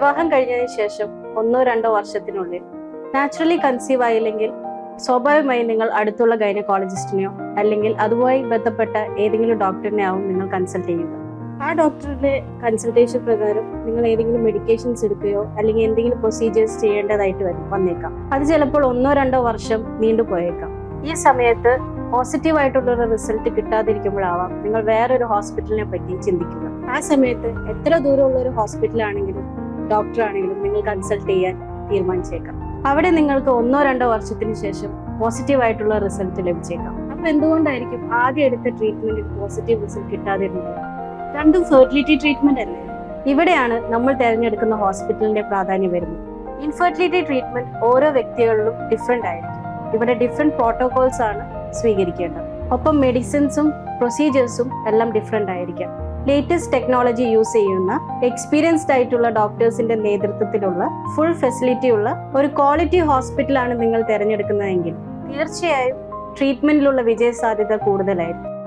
വിവാഹം കഴിഞ്ഞതിന് ശേഷം ഒന്നോ രണ്ടോ വർഷത്തിനുള്ളിൽ നാച്ചുറലി കൺസീവ് ആയില്ലെങ്കിൽ സ്വാഭാവികമായി നിങ്ങൾ അടുത്തുള്ള ഗൈനക്കോളജിസ്റ്റിനെയോ അല്ലെങ്കിൽ അതുമായി ബന്ധപ്പെട്ട ഏതെങ്കിലും ഡോക്ടറിനെ ആവും നിങ്ങൾ കൺസൾട്ട് ചെയ്യുക. ആ ഡോക്ടറുടെ കൺസൾട്ടേഷൻ പ്രകാരം നിങ്ങൾ ഏതെങ്കിലും മെഡിക്കേഷൻസ് എടുക്കുകയോ അല്ലെങ്കിൽ എന്തെങ്കിലും പ്രൊസീജിയേഴ്സ് ചെയ്യേണ്ടതായിട്ട് വരും വന്നേക്കാം. അത് ചിലപ്പോൾ ഒന്നോ രണ്ടോ വർഷം നീണ്ടുപോയേക്കാം ഈ സമയത്ത് പോസിറ്റീവ് ആയിട്ടുള്ളൊരു റിസൾട്ട് കിട്ടാതിരിക്കുമ്പോഴാവാം നിങ്ങൾ വേറൊരു ഹോസ്പിറ്റലിനെ പറ്റി ചിന്തിക്കുക. ആ സമയത്ത് എത്ര ദൂരമുള്ള ഒരു ഹോസ്പിറ്റലാണെങ്കിലും ഡോക്ടർ ആണെങ്കിലും നിങ്ങൾ കൺസൾട്ട് ചെയ്യാൻ തീരുമാനിച്ചേക്കാം. അവിടെ നിങ്ങൾക്ക് ഒന്നോ രണ്ടോ വർഷത്തിന് ശേഷം പോസിറ്റീവ് ആയിട്ടുള്ള റിസൾട്ട് ലഭിച്ചേക്കാം. അപ്പൊ എന്തുകൊണ്ടായിരിക്കും ആദ്യം എടുത്ത ട്രീറ്റ്മെന്റിൽ പോസിറ്റീവ് റിസൾട്ട് കിട്ടാതിരുന്നത്? രണ്ടും ഫെർട്ടിലിറ്റി ട്രീറ്റ്മെന്റ് അല്ലേ? ഇവിടെയാണ് നമ്മൾ തിരഞ്ഞെടുക്കുന്ന ഹോസ്പിറ്റലിന്റെ പ്രാധാന്യം വരുന്നത്. ഇൻഫെർട്ടിലിറ്റി ട്രീറ്റ്മെന്റ് ഓരോ വ്യക്തികളിലും ഡിഫറെന്റ് ആയിരിക്കും. ഇവിടെ ഡിഫറെന്റ് പ്രോട്ടോകോൾസ് ആണ് സ്വീകരിക്കേണ്ടത്. ഒപ്പം മെഡിസിൻസും പ്രൊസീജിയേഴ്സും എല്ലാം ഡിഫറെന്റ് ആയിരിക്കാം. ലേറ്റസ്റ്റ് ടെക്നോളജി യൂസ് ചെയ്യുന്ന എക്സ്പീരിയൻസ്ഡ് ആയിട്ടുള്ള ഡോക്ടേഴ്സിന്റെ നേതൃത്വത്തിലുള്ള ഫുൾ ഫെസിലിറ്റി ഉള്ള ഒരു ക്വാളിറ്റി ഹോസ്പിറ്റലാണ് നിങ്ങൾ തിരഞ്ഞെടുക്കുന്നതെങ്കിൽ തീർച്ചയായും ട്രീറ്റ്മെന്റിലുള്ള വിജയ സാധ്യത കൂടുതലായിരിക്കും.